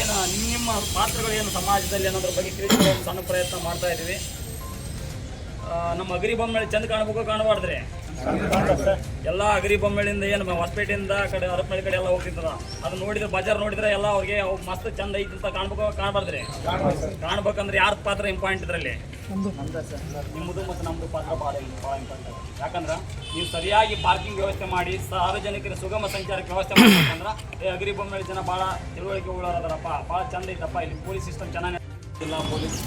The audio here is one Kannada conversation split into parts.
ಏನು ನಿಮ್ಮ ನಿಮ್ಮ ಪಾತ್ರಗಳು ಏನು ಸಮಾಜದಲ್ಲಿ ಅನ್ನೋದ್ರ ಬಗ್ಗೆ ತಿಳಿಸುವ ಒಂದು ಸಣ್ಣ ಪ್ರಯತ್ನ ಮಾಡ್ತಾ ಇದ್ದೀವಿ. ನಮ್ಮ ಅಗರಿ ಬೊಮ್ಮೇಳಿ ಚಂದ ಕಾಣಬೇಕು ಕಾಣಬಾರ್ದ್ರಿ. ಎಲ್ಲ ಅಗರಿ ಬೊಮ್ಮೇಳಿಂದ ಏನು ಹೊಸಪೇಟೆಯಿಂದ ಕಡೆ ಹರಪನಹಳ್ಳಿ ಕಡೆ ಎಲ್ಲ ಹೋಗ್ತಿರ್ತದ ಅದನ್ನ ನೋಡಿದ್ರೆ ಬಜಾರ್ ನೋಡಿದ್ರೆ ಎಲ್ಲ ಅವ್ರಿಗೆ ಅವು ಮಸ್ತ್ ಚಂದ ಐತಿ ಅಂತ ಕಾಣ್ಬೇಕು ಕಾಣಬಾರ್ದ್ರಿ. ಕಾಣ್ಬೇಕಂದ್ರೆ ಯಾರ ಪಾತ್ರ ಇಂಪಾರ್ಟೆಂಟ್ ಇದರಲ್ಲಿ? ನಿಮ್ಮದು ಮತ್ತು ನಮ್ಮದು ಪಾತ್ರ ಭಾಳ ಭಾಳ ಇಂಪಾರ್ಟೆಂಟ್ ಯಾಕಂದ್ರೆ ನೀವು ಸರಿಯಾಗಿ ಪಾರ್ಕಿಂಗ್ ವ್ಯವಸ್ಥೆ ಮಾಡಿ, ಸಾರ್ವಜನಿಕರ ಸುಗಮ ಸಂಚಾರಕ್ಕೆ ವ್ಯವಸ್ಥೆ ಮಾಡ್ಬೇಕಂದ್ರೆ, ಏ, ಅಗ್ರಿ ಬೊಮ್ಮಳಿ ಜನ ಭಾಳ ತಿಳುವಳಿಕೆ ಉಳ್ಳಾರದಾರಪ್ಪ ಭಾಳ ಚಂದ ಐತಪ್ಪ, ಇಲ್ಲಿ ಪೊಲೀಸ್ ಸಿಸ್ಟಮ್ ಚೆನ್ನಾಗಿ ಜಿಲ್ಲಾ ಪೊಲೀಸ್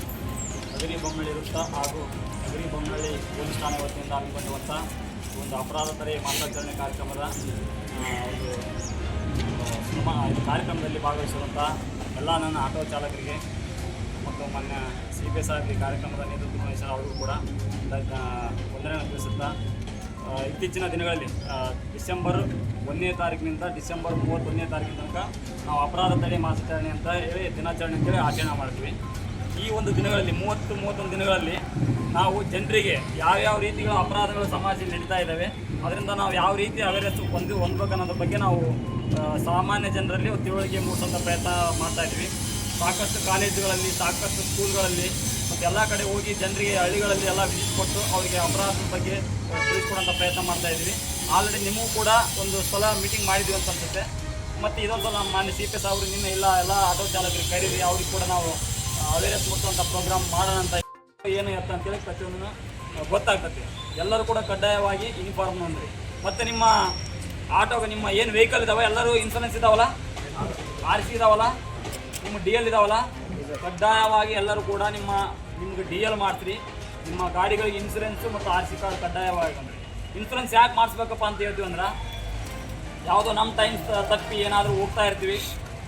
ಅಗರಿ ಬೊಮ್ಮಳಿ ವೃತ್ತ ಹಾಗೂ ಅಗ್ರಿ ಬೊಮ್ಮಳಿ ಪೊಲೀಸ್ ಠಾಣೆ ವತಿಯಿಂದ ಹಮ್ಮಿಕೊಂಡಿರುವಂಥ ಒಂದು ಅಪರಾಧ ತಡೆ ಮಾತಾಚರಣೆ ಕಾರ್ಯಕ್ರಮದ ಒಂದು ಕಾರ್ಯಕ್ರಮದಲ್ಲಿ ಭಾಗವಹಿಸುವಂಥ ಎಲ್ಲ ನನ್ನ ಆಟೋ ಚಾಲಕರಿಗೆ ಮತ್ತು ಮೊನ್ನೆ ಸಿ ಬಿ ಎಸ್ ಈ ಕಾರ್ಯಕ್ರಮದ ನೇತೃತ್ವ ವಹಿಸಿದ ಅವರು ಕೂಡ ವಂದನೆಯನ್ನು ತಿಳಿಸುತ್ತಾ ಇತ್ತೀಚಿನ ದಿನಗಳಲ್ಲಿ ಡಿಸೆಂಬರ್ ಒಂದನೇ ತಾರೀಕಿನಿಂದ ಡಿಸೆಂಬರ್ ಮೂವತ್ತೊಂದನೇ ತಾರೀಕಿನ ತನಕ ನಾವು ಅಪರಾಧ ತಡೆ ಮಾಸಾಚರಣೆ ಅಂತ ಹೇಳಿ ದಿನಾಚರಣೆ ಅಂತೇಳಿ ಆಚರಣೆ ಮಾಡ್ತೀವಿ. ಈ ಒಂದು ದಿನಗಳಲ್ಲಿ, ಮೂವತ್ತು ಮೂವತ್ತೊಂದು ದಿನಗಳಲ್ಲಿ ನಾವು ಜನರಿಗೆ ಯಾವ್ಯಾವ ರೀತಿಗಳ ಅಪರಾಧಗಳು ಸಮಾಜದಲ್ಲಿ ನಡೀತಾ ಇದ್ದಾವೆ, ಅದರಿಂದ ನಾವು ಯಾವ ರೀತಿ ಅವೇರ್ನೆಸ್ ಹೊಂದಿ, ಹೊಂದಬೇಕು ಅನ್ನೋದ್ರ ಬಗ್ಗೆ ನಾವು ಸಾಮಾನ್ಯ ಜನರಲ್ಲಿ ತಿಳುವಳಿಕೆ ಮೂಡಿಸೋಂಥ ಪ್ರಯತ್ನ ಮಾಡ್ತಾ ಇದ್ವಿ ಸಾಕಷ್ಟು ಕಾಲೇಜುಗಳಲ್ಲಿ, ಸಾಕಷ್ಟು ಸ್ಕೂಲ್ಗಳಲ್ಲಿ, ಮತ್ತು ಎಲ್ಲ ಕಡೆ ಹೋಗಿ ಜನರಿಗೆ ಹಳ್ಳಿಗಳಲ್ಲಿ ಎಲ್ಲ ವಿಸಿಟ್ ಕೊಟ್ಟು ಅವರಿಗೆ ಅಪರಾಧದ ಬಗ್ಗೆ ತಿಳಿಸ್ಕೊಡೋಂಥ ಪ್ರಯತ್ನ ಮಾಡ್ತಾ ಇದ್ದೀವಿ. ಆಲ್ರೆಡಿ ನಿಮಗೂ ಕೂಡ ಒಂದು ಸಲ ಮೀಟಿಂಗ್ ಮಾಡಿದ್ವಿ ಅಂತ ಅನ್ಸುತ್ತೆ. ಮತ್ತು ಇದೊಂದು ಸಲ ನಮ್ಮ ಮಾನ್ಯ ಸಿ ಪಿ ಎಸ್ ಅವರು ನಿನ್ನೆ ಇಲ್ಲ, ಎಲ್ಲ ಆಟೋ ಚಾಲಕರಿಗೆ ಕರೀರಿ, ಅವ್ರಿಗೆ ಕೂಡ ನಾವು ಅವೇರ್ನೆಸ್ ಮುಟ್ಟುವಂಥ ಪ್ರೋಗ್ರಾಮ್ ಮಾಡೋಣ ಅಂತ ಏನು ಅಂತ ಅಂತೇಳಿ ಪ್ರತಿಯೊಂದನ್ನು ಗೊತ್ತಾಗ್ತದೆ. ಎಲ್ಲರೂ ಕೂಡ ಕಡ್ಡಾಯವಾಗಿ ಯೂನಿಫಾರ್ಮ್ ಅಂದ್ರಿ ಮತ್ತು ನಿಮ್ಮ ಆಟೋಗೆ ನಿಮ್ಮ ಏನು ವೆಹಿಕಲ್ ಇದಾವೆ, ಎಲ್ಲರೂ ಇನ್ಸೂರೆನ್ಸ್ ಇದಾವಲ್ಲ? ಆರ್ ಸಿ ಇದಾವಲ್ಲ? ನಿಮ್ಮ ಡಿ ಎಲ್ ಇದಾವಲ್ಲ? ಕಡ್ಡಾಯವಾಗಿ ಎಲ್ಲರೂ ಕೂಡ ನಿಮ್ಮ, ನಿಮ್ಗೆ ಡಿ ಎಲ್ ಮಾಡ್ತೀರಿ. ನಿಮ್ಮ ಗಾಡಿಗಳಿಗೆ ಇನ್ಸೂರೆನ್ಸ್ ಮತ್ತು ಆರ್ ಸಿ ಕಾರ್ಡ್ ಕಡ್ಡಾಯವಾಗಿ ಅಂದರೆ ಇನ್ಸೂರೆನ್ಸ್ ಯಾಕೆ ಮಾಡಿಸ್ಬೇಕಪ್ಪ ಅಂತ ಹೇಳ್ತೀವಿ ಅಂದ್ರೆ, ಯಾವುದೋ ನಮ್ಮ ಟೈಮ್ ತಪ್ಪಿ ಏನಾದರೂ ಹೋಗ್ತಾ ಇರ್ತೀವಿ.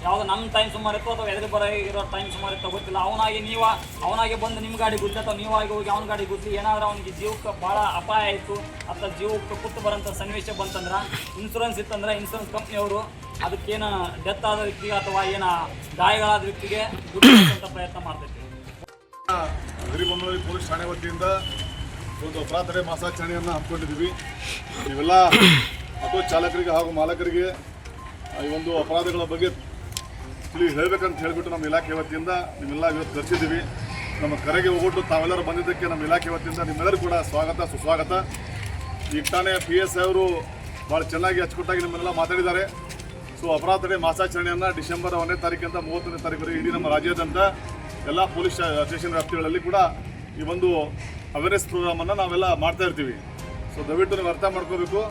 ಯಾವುದೋ ನಮ್ಮ ಟೈಮ್ ಸುಮಾರು ಇತ್ತು ಅಥವಾ ಎದುರು ಬರೋ ಇರೋ ಟೈಮ್ ಸುಮಾರು ಇತ್ತು ಗೊತ್ತಿಲ್ಲ. ಅವನಾಗಿ ನೀವು, ಅವನಾಗೆ ಬಂದು ನಿಮ್ಮ ಗಾಡಿ ಗುದ್ಲಿ ಅಥವಾ ನೀವಾಗಿ ಹೋಗಿ ಅವನ ಗಾಡಿ ಗುದ್ದಿ ಏನಾದರೂ ಅವನಿಗೆ ಜೀವಕ್ಕೆ ಭಾಳ ಅಪಾಯ ಆಯಿತು ಅಥವಾ ಜೀವಕ್ಕೆ ಕುತ್ತು ಬರೋಂಥ ಸನ್ನಿವೇಶ ಬಂತಂದ್ರೆ ಇನ್ಸೂರೆನ್ಸ್ ಇತ್ತಂದ್ರೆ ಇನ್ಸೂರೆನ್ಸ್ ಕಂಪ್ನಿಯವರು ಅದಕ್ಕೇನು ಡೆತ್ ಆದ ವ್ಯಕ್ತಿಗೆ ಅಥವಾ ಏನ ಗಾಯಗಳಾದ ವ್ಯಕ್ತಿಗೆ ದುಡ್ಡು ಪ್ರಯತ್ನ ಮಾಡ್ತೈತಿ ಪೊಲೀಸ್ ಠಾಣೆ ವತಿಯಿಂದ ಒಂದು ಅಪರಾಧ ತಡೆ ಮಾಸಾಚರಣೆಯನ್ನು ಹಮ್ಮಿಕೊಂಡಿದ್ದೀವಿ. ನೀವೆಲ್ಲ ಆಟೋ ಚಾಲಕರಿಗೆ ಹಾಗೂ ಮಾಲಕರಿಗೆ ಈ ಒಂದು ಅಪರಾಧಗಳ ಬಗ್ಗೆ ತಿಳಿ ಹೇಳ್ಬೇಕಂತ ಹೇಳಿಬಿಟ್ಟು ನಮ್ಮ ಇಲಾಖೆ ವತಿಯಿಂದ ನಿಮ್ಮೆಲ್ಲ ಇವತ್ತು ಕರೆಸಿದ್ದೀವಿ ನಮ್ಮ ಕರೆಗೆ ಹೋಗ್ಬಿಟ್ಟು ತಾವೆಲ್ಲರೂ ಬಂದಿದ್ದಕ್ಕೆ ನಮ್ಮ ಇಲಾಖೆ ವತಿಯಿಂದ ನಿಮ್ಮೆಲ್ಲರೂ ಕೂಡ ಸ್ವಾಗತ, ಸುಸ್ವಾಗತ. ಈಗ ತಾನೇ ಪಿ ಎಸ್ ಅವರು ಭಾಳ ಚೆನ್ನಾಗಿ ಅಚ್ಚುಕಟ್ಟಾಗಿ ನಿಮ್ಮನ್ನೆಲ್ಲ ಮಾತಾಡಿದ್ದಾರೆ. ಸೊ ಅಪರಾಧ ತಡೆ ಮಾಸಾಚರಣೆಯನ್ನು ಡಿಸೆಂಬರ್ ಒಂದನೇ ತಾರೀಕಿಂದ ಮೂವತ್ತನೇ ತಾರೀಕು ಇಡೀ ನಮ್ಮ ರಾಜ್ಯಾದ್ಯಂತ ಎಲ್ಲ ಪೊಲೀಸ್ ಸ್ಟೇಷನ್ ವ್ಯಾಪ್ತಿಗಳಲ್ಲಿ ಕೂಡ ಈ ಒಂದು ಅವೇರ್ನೆಸ್ ಪ್ರೋಗ್ರಾಮನ್ನು ನಾವೆಲ್ಲ ಮಾಡ್ತಾ ಇರ್ತೀವಿ. ಸೊ ದಯವಿಟ್ಟು ನೀವು ಅರ್ಥ ಮಾಡ್ಕೋಬೇಕು.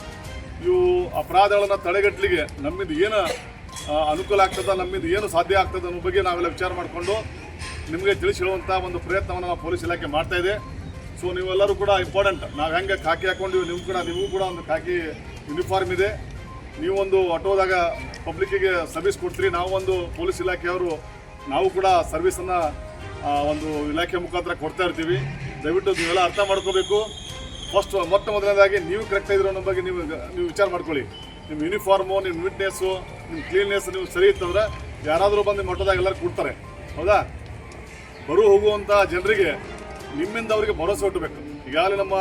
ಇವು ಅಪರಾಧಗಳನ್ನು ತಡೆಗಟ್ಟಲಿಗೆ ನಮ್ಮಿಂದ ಏನು ಅನುಕೂಲ ಆಗ್ತದೆ, ನಮ್ಮಿಂದ ಏನು ಸಾಧ್ಯ ಆಗ್ತದೆ ಅನ್ನೋ ಬಗ್ಗೆ ನಾವೆಲ್ಲ ವಿಚಾರ ಮಾಡಿಕೊಂಡು ನಿಮಗೆ ತಿಳಿಸಿರುವಂಥ ಒಂದು ಪ್ರಯತ್ನವನ್ನು ನಾವು ಪೊಲೀಸ್ ಇಲಾಖೆ ಮಾಡ್ತಾ ಇದೆ. ಸೊ ನೀವೆಲ್ಲರೂ ಕೂಡ ಇಂಪಾರ್ಟೆಂಟ್ ನಾವು ಹೆಂಗೆ ಖಾಕಿ ಹಾಕೊಂಡಿವಿ, ನೀವು ಕೂಡ ನಿಮಗೂ ಕೂಡ ಒಂದು ಖಾಕಿ ಯೂನಿಫಾರ್ಮ್ ಇದೆ. ನೀವೊಂದು ಆಟೋದಾಗ ಪಬ್ಲಿಕ್ಕಿಗೆ ಸರ್ವಿಸ್ ಕೊಡ್ತೀರಿ. ನಾವು ಒಂದು ಪೊಲೀಸ್ ಇಲಾಖೆಯವರು, ನಾವು ಕೂಡ ಸರ್ವಿಸನ್ನು ಒಂದು ಇಲಾಖೆ ಮುಖಾಂತರ ಕೊಡ್ತಾ ಇರ್ತೀವಿ. ದಯವಿಟ್ಟು ನೀವೆಲ್ಲ ಅರ್ಥ ಮಾಡ್ಕೋಬೇಕು. ಫಸ್ಟ್ ಮೊಟ್ಟ ಮೊದಲನೇದಾಗಿ ನೀವು ಕರೆಕ್ಟ್ ಇದ್ರು ಅನ್ನೋ ಬಗ್ಗೆ ನೀವು ನೀವು ವಿಚಾರ ಮಾಡ್ಕೊಳ್ಳಿ. ನಿಮ್ಮ ಯೂನಿಫಾರ್ಮು ನಿಮ್ಮ ನೀಟ್ನೆಸ್ಸು ನಿಮ್ಮ ಕ್ಲೀನ್ನೆಸ್ ನೀವು ಸರಿ ಇತ್ತಂದ್ರೆ ಯಾರಾದರೂ ಬಂದು ಮಠದಾಗ ಎಲ್ಲರೂ ಕೊಡ್ತಾರೆ. ಹೌದಾ? ಬರು ಹೋಗುವಂಥ ಜನರಿಗೆ ನಿಮ್ಮಿಂದ ಅವರಿಗೆ ಭರವಸೆ ಹುಟ್ಟಬೇಕು. ಈಗಾಗಲೇ ನಮ್ಮ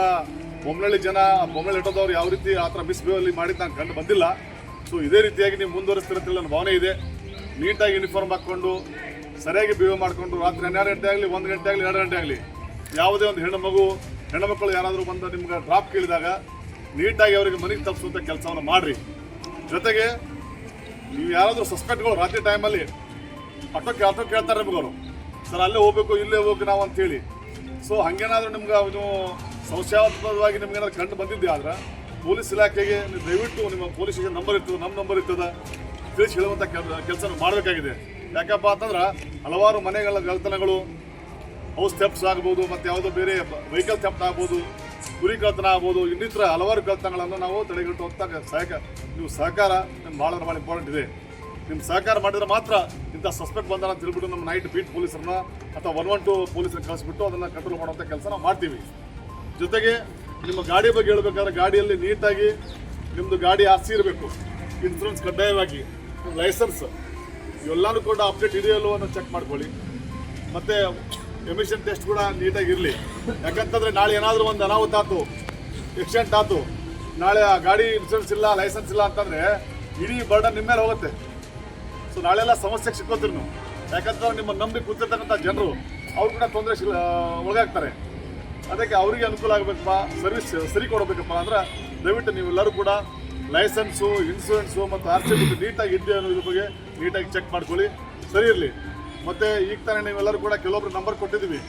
ಬೊಮ್ಮನಹಳ್ಳಿ ಜನ ಬೊಮ್ಮನಹಳ್ಳಿ ಇಟ್ಟದವ್ರು ಯಾವ ರೀತಿ ಆ ಥರ ಮಿಸ್ಬಿಹೇವಲ್ಲಿ ಮಾಡಿದ್ದು ನಾನು ಕಂಡು ಬಂದಿಲ್ಲ. ಸೊ ಇದೇ ರೀತಿಯಾಗಿ ನೀವು ಮುಂದುವರಿಸ್ತಿರತ್ತಿಲ್ಲ ನನ್ನ ಭಾವನೆ ಇದೆ. ನೀಟಾಗಿ ಯೂನಿಫಾರ್ಮ್ ಹಾಕ್ಕೊಂಡು, ಸರಿಯಾಗಿ ಬಿಹೇವ್ ಮಾಡಿಕೊಂಡು, ರಾತ್ರಿ ಹನ್ನೆರಡು ಗಂಟೆ ಆಗಲಿ, ಒಂದು ಗಂಟೆ ಆಗಲಿ, ಎರಡು ಗಂಟೆ ಆಗಲಿ, ಯಾವುದೇ ಒಂದು ಹೆಣ್ಣು ಮಗು, ಹೆಣ್ಣು ಯಾರಾದರೂ ಬಂದು ನಿಮ್ಗೆ ಡ್ರಾಪ್ ಕೇಳಿದಾಗ ನೀಟಾಗಿ ಅವರಿಗೆ ಮನೆಗೆ ತಪ್ಪಿಸುವಂಥ ಕೆಲಸವನ್ನು ಮಾಡಿರಿ. ಜೊತೆಗೆ ನೀವು ಯಾರಾದರೂ ಸಸ್ಪೆಕ್ಟ್ಗಳು ರಾತ್ರಿ ಟೈಮಲ್ಲಿ ಆಟೋ ಆಟೋ ಕೇಳ್ತಾರೆ ನಿಮ್ಗೆ ಅವರು. ಸರ್, ಅಲ್ಲೇ ಹೋಗ್ಬೇಕು, ಇಲ್ಲೇ ಹೋಗ್ಬೇಕು ನಾವು ಅಂತೇಳಿ ಸೊ ಹಂಗೇನಾದ್ರೂ ನಿಮ್ಗೆ ಅವನು ಸಂಶಯಾತ್ಮಕವಾಗಿ ನಿಮ್ಗೆ ಏನಾದ್ರು ಕಂಡು ಬಂದಿದ್ದೆ ಆದ್ರೆ? ಪೊಲೀಸ್ ಇಲಾಖೆಗೆ ನೀವು ದಯವಿಟ್ಟು ನಿಮ್ಮ ಪೊಲೀಸ್ ಸ್ಟೇಷನ್ ನಂಬರ್ ಇರ್ತದೆ, ನಮ್ಮ ನಂಬರ್ ಇರ್ತದೆ. ತಿಳಿಸಿ ಹೇಳುವಂಥ ಕೆಲಸ ಮಾಡಬೇಕಾಗಿದೆ. ಯಾಕಪ್ಪ ಅಂತಂದ್ರೆ ಹಲವಾರು ಮನೆಗಳ ಗಲತನಗಳು ಹೌಸ್ ಥೆಪ್ಸ್ ಆಗ್ಬೋದು, ಮತ್ತು ಯಾವುದೋ ಬೇರೆ ವೆಹಿಕಲ್ ಥೆಪ್ಟ್ ಆಗ್ಬೋದು. ಕುರಿ ಕಳ್ತನ ಆಗ್ಬೋದು ಇನ್ನಿತರ ಹಲವಾರು ಕಳ್ತನಗಳನ್ನು ನಾವು ತಡೆಗಟ್ಟುವಂಥ ಸಹಕ, ನೀವು ಸಹಕಾರ ನಿಮ್ಮ ಭಾಳ ಭಾಳ ಇಂಪಾರ್ಟೆಂಟ್ ಇದೆ. ನಿಮ್ಮ ಸಹಕಾರ ಮಾಡಿದ್ರೆ ಮಾತ್ರ ಇಂಥ ಸಸ್ಪೆಕ್ಟ್ ಬಂದಾರ ಅಂತ ನಮ್ಮ ನೈಟ್ ಬೀಟ್ ಪೊಲೀಸರನ್ನ ಅಥವಾ ಒನ್ ಒನ್ ಟು ಪೊಲೀಸರನ್ನ ಕಳಿಸ್ಬಿಟ್ಟು ಅದನ್ನು ಕಂಟ್ರೋಲ್ ಮಾಡುವಂಥ ಕೆಲಸ ನಾವು ಮಾಡ್ತೀವಿ. ಜೊತೆಗೆ ನಿಮ್ಮ ಗಾಡಿ ಬಗ್ಗೆ ಹೇಳ್ಬೇಕಾದ್ರೆ ಗಾಡಿಯಲ್ಲಿ ನೀಟಾಗಿ ನಿಮ್ಮದು ಗಾಡಿ ಆಸ್ತಿ ಇರಬೇಕು. ಇನ್ಸೂರೆನ್ಸ್ ಕಡ್ಡಾಯವಾಗಿ ಲೈಸೆನ್ಸ್ ಇವೆಲ್ಲನೂ ಕೂಡ ಅಪ್ಡೇಟ್ ಇದೆಯಲ್ಲೋ ಅನ್ನೋ ಚೆಕ್ ಮಾಡ್ಕೊಳ್ಳಿ. ಮತ್ತು ಎಮಿಷನ್ ಟೆಸ್ಟ್ ಕೂಡ ನೀಟಾಗಿ ಇರಲಿ ಯಾಕಂತಂದರೆ ನಾಳೆ ಏನಾದರೂ ಒಂದು ಅನಾಹುತ ಆಯ್ತು ಎಕ್ಸಿಡೆಂಟ್ ಆಯ್ತು ನಾಳೆ ಆ ಗಾಡಿ ಇನ್ಶೂರೆನ್ಸ್ ಇಲ್ಲ ಲೈಸೆನ್ಸ್ ಇಲ್ಲ ಅಂತಂದರೆ ಇಡೀ ಬರ್ಡನ್ ನಿಮ್ಮ ಮೇಲೆ ಹೋಗುತ್ತೆ. ಸೊ ನಾಳೆಲ್ಲ ಸಮಸ್ಯೆಗೆ ಸಿಕ್ಕೋತೀರಿ ನೀವು. ಯಾಕಂತಂದ್ರೆ ನಿಮ್ಮ ನಂಬಿ ಕೂತಿರ್ತಕ್ಕಂಥ ಜನರು, ಅವ್ರು ಕೂಡ ತೊಂದರೆ ಒಳಗಾಗ್ತಾರೆ. ಅದಕ್ಕೆ ಅವರಿಗೆ ಅನುಕೂಲ ಆಗಬೇಕಪ್ಪ ಸರ್ವಿಸ್ ಸರಿ ಕೊಡಬೇಕಪ್ಪ ಅಂದ್ರೆ ದಯವಿಟ್ಟು ನೀವೆಲ್ಲರೂ ಕೂಡ ಲೈಸೆನ್ಸು ಇನ್ಸೂರೆನ್ಸು ಮತ್ತು ಆರ್ ಸಿ ನೀಟಾಗಿ ಇದೆಯಾ ಅನ್ನೋದ್ರ ಬಗ್ಗೆ ನೀಟಾಗಿ ಚೆಕ್ ಮಾಡ್ಕೊಳ್ಳಿ. ಸರಿ ಇರಲಿ. ಮತ್ತು ಈಗ ತಾನೇ ನೀವೆಲ್ಲರೂ ಕೂಡ ಕೆಲವೊಬ್ರು ನಂಬರ್ ಕೊಟ್ಟಿದ್ದೀವಿ.